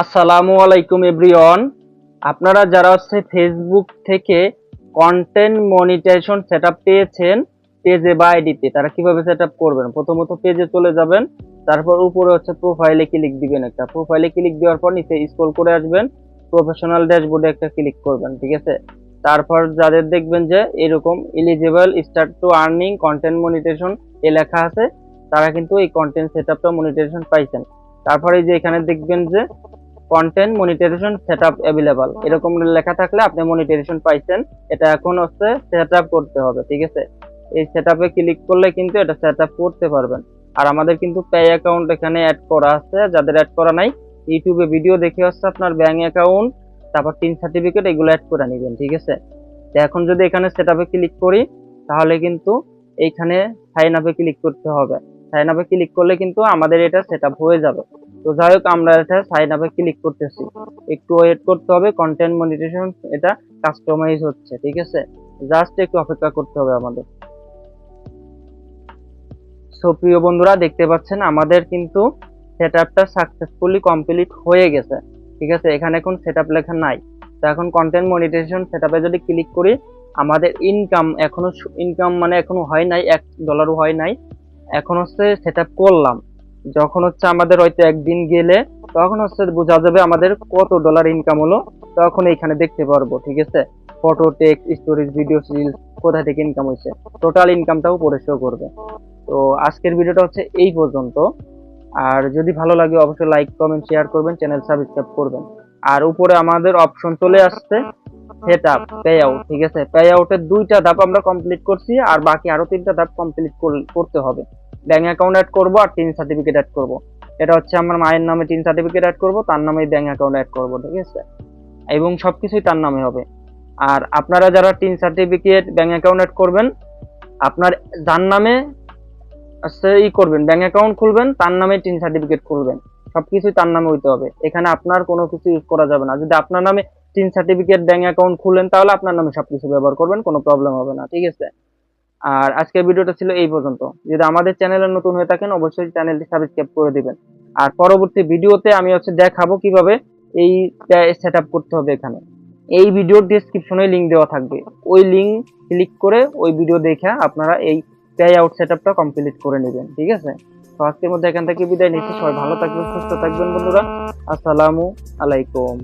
আসসালামু আলাইকুম এভরিওয়ান। আপনারা যারা হচ্ছে ফেসবুক থেকে কন্টেন্ট মনিটাইজেশন সেটআপ পেয়েছেন পেজে বা আইডিতে তারা কীভাবে সেটআপ করবেন? প্রথমত পেজে চলে যাবেন, তারপর উপরে হচ্ছে প্রোফাইলে ক্লিক দিবেন একটা। প্রোফাইলে ক্লিক দেওয়ার পর নিচে স্ক্রল করে আসবেন প্রফেশনাল ড্যাশবোর্ডে একটা ক্লিক করবেন, ঠিক আছে? তারপর যাদের দেখবেন যে এরকম eligible start to earning content monetization এ লেখা আছে, তারা কিন্তু এই কন্টেন্ট সেটআপটা মনিটাইজেশন পাইছেন। তারপরে যে এখানে দেখবেন যে কন্টেন্ট মনিটাইজেশন সেটআপ অ্যাভেলেবল এরকম লেখা থাকলে আপনি মনিটাইজেশন পাইছেন, এটা এখন হচ্ছে সেটআপ করতে হবে, ঠিক আছে? এই সেটআপে ক্লিক করলে কিন্তু এটা সেটআপ করতে পারবেন। আর আমাদের কিন্তু পে অ্যাকাউন্ট এখানে অ্যাড করা আছে, যাদের অ্যাড করা নাই ইউটিউবে ভিডিও দেখে হচ্ছে আপনার ব্যাঙ্ক অ্যাকাউন্ট তারপর টিন সার্টিফিকেট এগুলো অ্যাড করে নেবেন, ঠিক আছে? তো এখন যদি এখানে সেটআপে ক্লিক করি, তাহলে কিন্তু এইখানে সাইন আপে ক্লিক করতে হবে। সাইন আপে ক্লিক করলে কিন্তু আমাদের এটা সেটআপ হয়ে যাবে। তো যাই হোক, আমরা এটা সাইন আপে ক্লিক করতেছি। একটু ওয়েট করতে হবে কন্টেন্ট মনিটাইজেশন এটা কাস্টমাইজ হচ্ছে, ঠিক আছে? জাস্ট একটু অপেক্ষা করতে হবে আমাদের। সো প্রিয় বন্ধুরা, দেখতে পাচ্ছেন, আমাদের কিন্তু সেটআপটা সাকসেসফুলি কমপ্লিট হয়ে গেছে, ঠিক আছে? এখানে এখন সেটআপ লেখা নাই। তো এখন কন্টেন্ট মনিটাইজেশন সেটআপে যদি ক্লিক করি, আমাদের ইনকাম এখনও ইনকাম মানে এখনও হয় নাই, এক ডলারও হয় নাই। এখন হচ্ছে সেটআপ করলাম। যখন হচ্ছে আমাদের হয়তো একদিন গেলে, তখন হচ্ছে বোঝা যাবে আমাদের কত ডলার ইনকাম হলো, তখন এইখানে দেখতে পারব, ঠিক আছে? Photo text stories video reels কোথা থেকে ইনকাম হয়েছে? টোটাল ইনকামটাও পরে শো করবে। তো আজকের ভিডিওটা হচ্ছে এই পর্যন্ত। আর যদি ভালো লাগে, অবশ্যই লাইক কমেন্ট শেয়ার করবেন চ্যানেল সাবস্ক্রাইব করবেন। আর উপরে আমাদের অপশন চলে আসছে সেট আপ পে আউট ঠিক আছে? পে আউটের দুইটা ধাপ আমরা কমপ্লিট করছি, আর বাকি আরও তিনটা ধাপ কমপ্লিট করতে হবে। ব্যাংক অ্যাকাউন্ট অ্যাড করব আর টিন সার্টিফিকেট অ্যাড করব। এটা হচ্ছে আমার মায়ের নামে টিন সার্টিফিকেট অ্যাড করব, তার নামে ব্যাংক অ্যাকাউন্ট অ্যাড করব, ঠিক আছে? এবং সবকিছুই তার নামে হবে। আর আপনারা যারা TIN certificate bank account add করবেন, আপনার যার নামে ই করবেন ব্যাংক অ্যাকাউন্ট খুলবেন, তার নামে টিন সার্টিফিকেট খুলবেন। সবকিছুই তার নামে হইতে হবে। এখানে আপনার কোনো কিছু ইউজ করা যাবে না। যদি আপনার নামে টিন সার্টিফিকেট ব্যাংক অ্যাকাউন্ট খুলেন, তাহলে আপনার নামে সবকিছু ব্যবহার করবেন, কোনো প্রবলেম হবে না, ঠিক আছে? আর আজকের ভিডিওটা ছিল এই পর্যন্ত। যদি আমাদের চ্যানেলে নতুন হয়ে থাকেন, অবশ্যই চ্যানেলটি সাবস্ক্রাইব করে দিবেন। আর পরবর্তী ভিডিওতে আমি হচ্ছে দেখাবো কীভাবে এই সেট করতে হবে এখানে। এই ভিডিওর ডিসক্রিপশনে লিংক দেওয়া থাকবে। ওই লিংক ক্লিক করে ওই ভিডিও দেখে আপনারা এই পে আউট সেটআপটা কমপ্লিট করে নেবেন, ঠিক আছে? তো আজকের মধ্যে এখান থেকে বিদায় নিচ্ছি। সবাই ভালো থাকবেন, সুস্থ থাকবেন, বন্ধুরা। আসসালামু আলাইকুম।